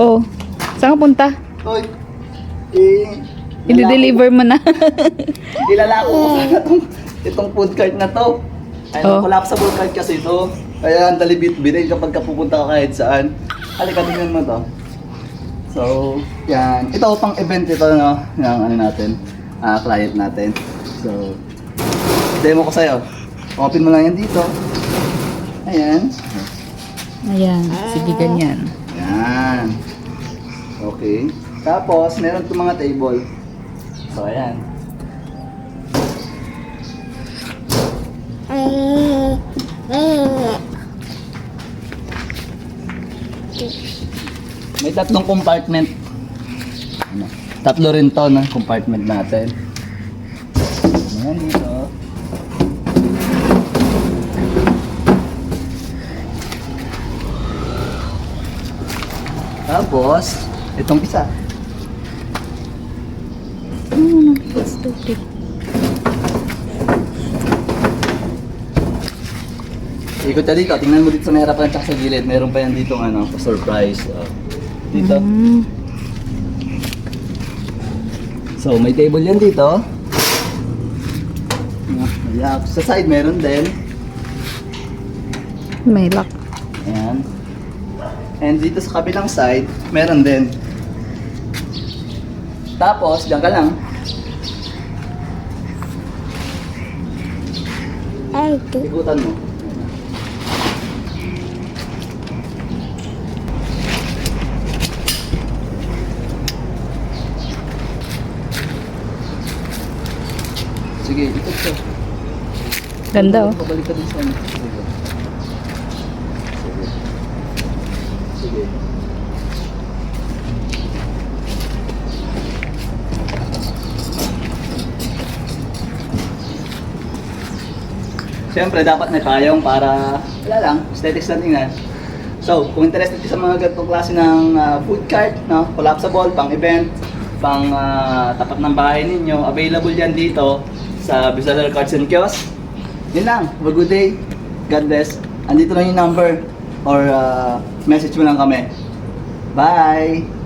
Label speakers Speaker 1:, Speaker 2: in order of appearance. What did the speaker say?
Speaker 1: Oh, saan ka punta?
Speaker 2: Hoy, eh,
Speaker 1: I-deliver mo na.
Speaker 2: Ilala ko sana itong, itong food cart na to. Ay,
Speaker 1: Oh.
Speaker 2: collapsible cart kasi ito. Kaya ang dali bitbitin kapag ka pupunta ka kahit saan. Halika, tingnan mo to. So, yan. Ito, pang event ito, no? Yung ano natin, ah, client natin. So, demo ko sa'yo. Open mo lang yan dito. Ayan.
Speaker 1: Ayan, sige ganyan.
Speaker 2: Yan. Okay. Tapos, meron itong mga table. So, ayan. May tatlong compartment. Ano? Tatlo rin to na compartment natin. Ayan dito. Tapos, itong isa.
Speaker 1: Hmm, stupid.
Speaker 2: Ikot ka dito. Tingnan mo dito sa may harapan at sa gilid. Meron pa yan dito ano, surprise. Oh. dito.
Speaker 1: Hmm.
Speaker 2: So, may table yan dito. Yeah, sa side meron din.
Speaker 1: May lock.
Speaker 2: Ayan. And dito sa kabilang side, meron din. Tapos, diyan ka lang. Ikutan mo. Sige, ikot ka.
Speaker 1: Ganda oh.
Speaker 2: Pabalik ka din sa ano. Sige. Sige. Sige. Siyempre, dapat may payong para, wala lang, aesthetics lang tingnan. So, kung interested ka sa mga ganitong klase ng ah, food cart, no? collapsible, pang event, pang ah, tapat ng bahay ninyo, available yan dito sa Bisalar Cards and Kiosk. Yun lang. Have a good day. God bless. Andito lang yung number or ah, message mo lang kami. Bye!